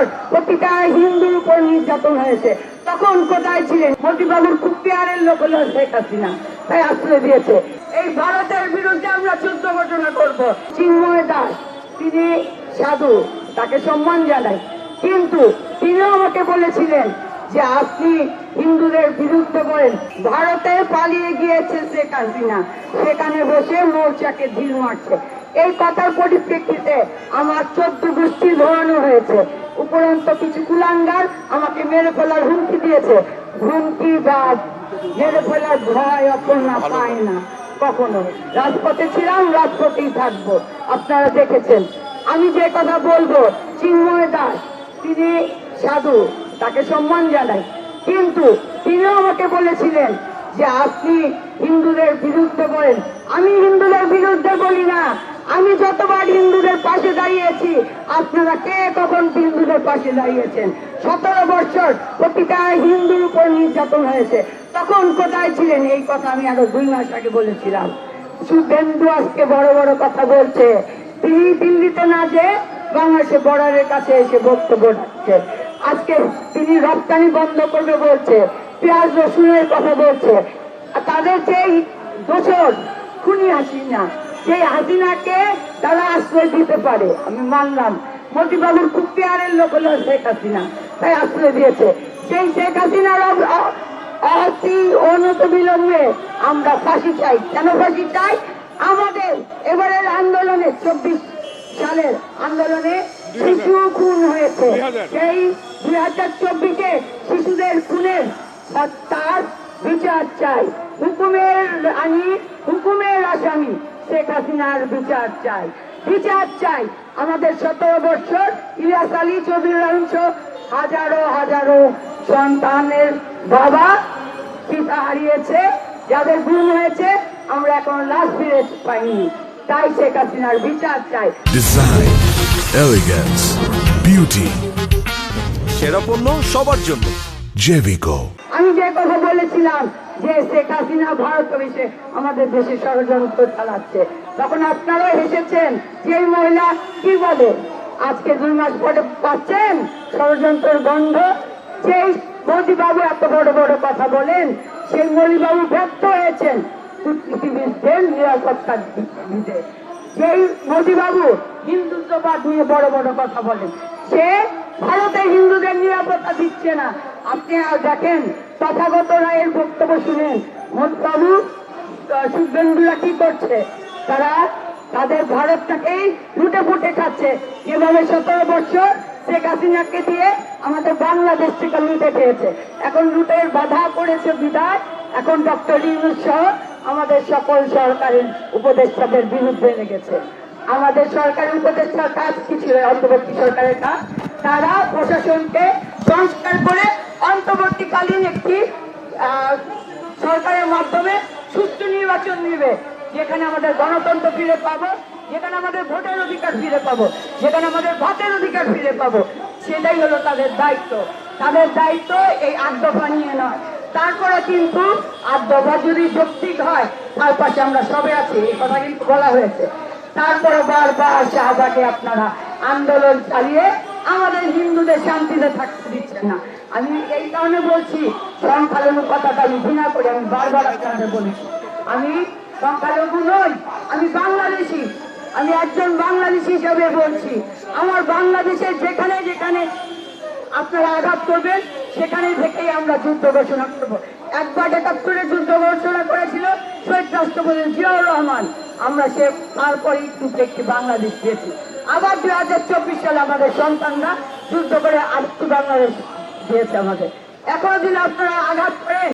বছর প্রতিটা হিন্দুর উপর নির্যাতন হয়েছে। তখন কোথায় ছিলেন? মোদীবাবুর খুব পেয়ারের লোক হলো শেখ হাসিনা। তাই আশ্রয় দিয়েছে। এই ভারতের বিরুদ্ধে আমরা যুদ্ধ ঘোষণা করব। চিন্ময় দাস, তিনি সাধু, তাকে সম্মান জানাই। কিন্তু তিনিও আমাকে বলেছিলেন যে আপনি হিন্দুদের বিরুদ্ধে বলেন, ভারতে পালিয়ে গিয়েছে শেখ হাসিনা। সেখানে বসে মোর্চাকে ঢিল মারছে। এই কথার পরিপ্রেক্ষিতে আমার চোদ্দ গোষ্ঠী ধরানো হয়েছে। উপরন্ত কিছু কুলাঙ্গার আমাকে মেরে ফেলার হুমকি দিয়েছে। হুমকি বা মেরে ফেলার ভয় অপর্ণা পায় না। কখনো। রাজপথে ছিলাম রাজপথেই থাকব। আপনারা দেখেছেন। আমি যে কথা বলব চিন্ময় দাস তিনি সাধু তাকে সম্মান জানাই। কিন্তু তিনিও আমাকে বলেছিলেন যে আপনি হিন্দুদের বিরুদ্ধে বলেন। আমি হিন্দুদের বিরুদ্ধে বলি না। আমি হিন্দুদের পাশে দাঁড়িয়েছি। আপনারা কে কখন হিন্দুদের পাশে দাঁড়িয়েছেন? সতেরো বছর প্রতিটা হিন্দুর উপর নির্যাতন হয়েছে। তখন কোথায় ছিলেন? এই কথা আমি আরও দুই মাস আগে বলেছিলাম। শুভেন্দু আজকে বড় বড় কথা বলছে। তিনি দিল্লিতে না যে বাংলাদেশে বর্ডারের কাছে এসে বক্তব্য রাখছে। আজকে তিনি রপ্তানি বন্ধ করবে বলছে। পেঁয়াজ, রসুনের কথা বলছে। তাদের যেই দোষর, খুনি হাসিনা সেই হাসিনাকে তারা আশ্রয় দিতে পারে। আমি মানলাম মোদীবাবুর খুব পেয়ারের লোক হলো শেখ হাসিনা তাই আশ্রয় দিয়েছে। সেই শেখ হাসিনার অতি অনত বিলম্বে আমরা ফাঁসি চাই। কেন ফাঁসি চাই? আমাদের এবারের আন্দোলনে চব্বিশ সালের আন্দোলনে শিশু খুন হয়েছে। সেই দুই হাজার চব্বিশে শিশুদের খুনের তার বিচার চাই। হুকুমের আনি হুকুমের আসামি শেখ হাসিনার বিচার চাই। বিচার চাই। আমাদের সতেরো বছর ইলিয়াস আলী চৌধুরী রহংস হাজারো হাজারো সন্তানের বাবা পিতা হারিয়েছে যাদের গুম হয়েছে আমরা এখন লাশ ফিরে পাইনি। তাই শেখ হাসিনার বিচার চাই। Design, elegance, beauty, সেরা পণ্য সবার জন্য। Jevico. আমি যে কথা বলেছিলাম যে শেখ হাসিনা ভারত এসে আমাদের দেশে ষড়যন্ত্র চালাচ্ছে, তখন আপনারাও হেসেছেন যে মহিলা কি বলে? আজকে দুই মাস পরে পাচ্ছেন ষড়যন্ত্রের গন্ধ? সেই মোদীবাবু এত বড় বড় কথা বলেন, সেই মোদীবাবু ব্যর্থ হয়েছেন। সেই মোদীবাবু হিন্দুত্ববাদ নিয়ে বড় বড় কথা বলেন, সে ভারতে হিন্দুদের নিরাপত্তা দিচ্ছে না। আপনি দেখেন, তথাগত রায়ের বক্তব্য শুনেন মোদবাবু শুভেন্দুরা কি করছে? তারা তাদের ভারতটাকেই লুটে ফুটে খাচ্ছে। যেভাবে সতেরো বছর শেখ হাসিনাকে দিয়ে আমাদের বাংলাদেশ থেকে লুটে খেয়েছে। এখন লুটের বাধা পড়েছে বিদায় এখন ডক্টর ইউনুস সহ আমাদের সকল সরকারের উপদেষ্টাদের বিরুদ্ধে লেগেছে। আমাদের সরকারের উপদেষ্টার কাজ কি ছিল অন্তর্বর্তী সরকারের কাজ। তারা প্রশাসনকে সংস্কার করে অন্তর্বর্তীকালীন একটি সরকারের মাধ্যমে সুষ্ঠু নির্বাচন নিবে, যেখানে আমাদের গণতন্ত্র ফিরে পাবো, যেখানে আমাদের ভোটের অধিকার ফিরে পাবো, যেখানে আমাদের ভাতের অধিকার ফিরে পাবো, সেটাই হলো তাদের দায়িত্ব। তাদের দায়িত্ব এই আট দফা নিয়ে নয়। তারপরে কিন্তু আট দফা যদি যৌক্তিক হয়, তার পাশে আমরা সবে আছি, এই কথা কিন্তু বলা হয়েছে। তারপরে বারবার শাহবাগে আপনারা আন্দোলন চালিয়ে আমাদের হিন্দুদের শান্তিতে থাকতে দিচ্ছেন না। আমি এই কারণে বলছি, সংখ্যালঘু কথাটা আমি ঘৃণা করি, আমি বারবার আপনাদের বলেছি। আমি সংখ্যালঘু নই, আমি বাংলাদেশি। আমি একজন বাংলাদেশি হিসেবে বলছি, আমার বাংলাদেশের যেখানে যেখানে আপনারা আঘাত করবেন, সেখানে থেকেই আমরা যুদ্ধ ঘোষণা করব। একবার একাত্তরের যুদ্ধ ঘোষণা করেছিল শহীদ রাষ্ট্রপতি জিয়াউর রহমান। আমরা সে তারপরেই কিন্তু একটি বাংলাদেশ পেয়েছি। আবার দুই হাজার চব্বিশ সালে আমাদের সন্তানরা যুদ্ধ করে আরেকটি বাংলাদেশ দিয়েছে আমাদের। এখনও যদি আপনারা আঘাত করেন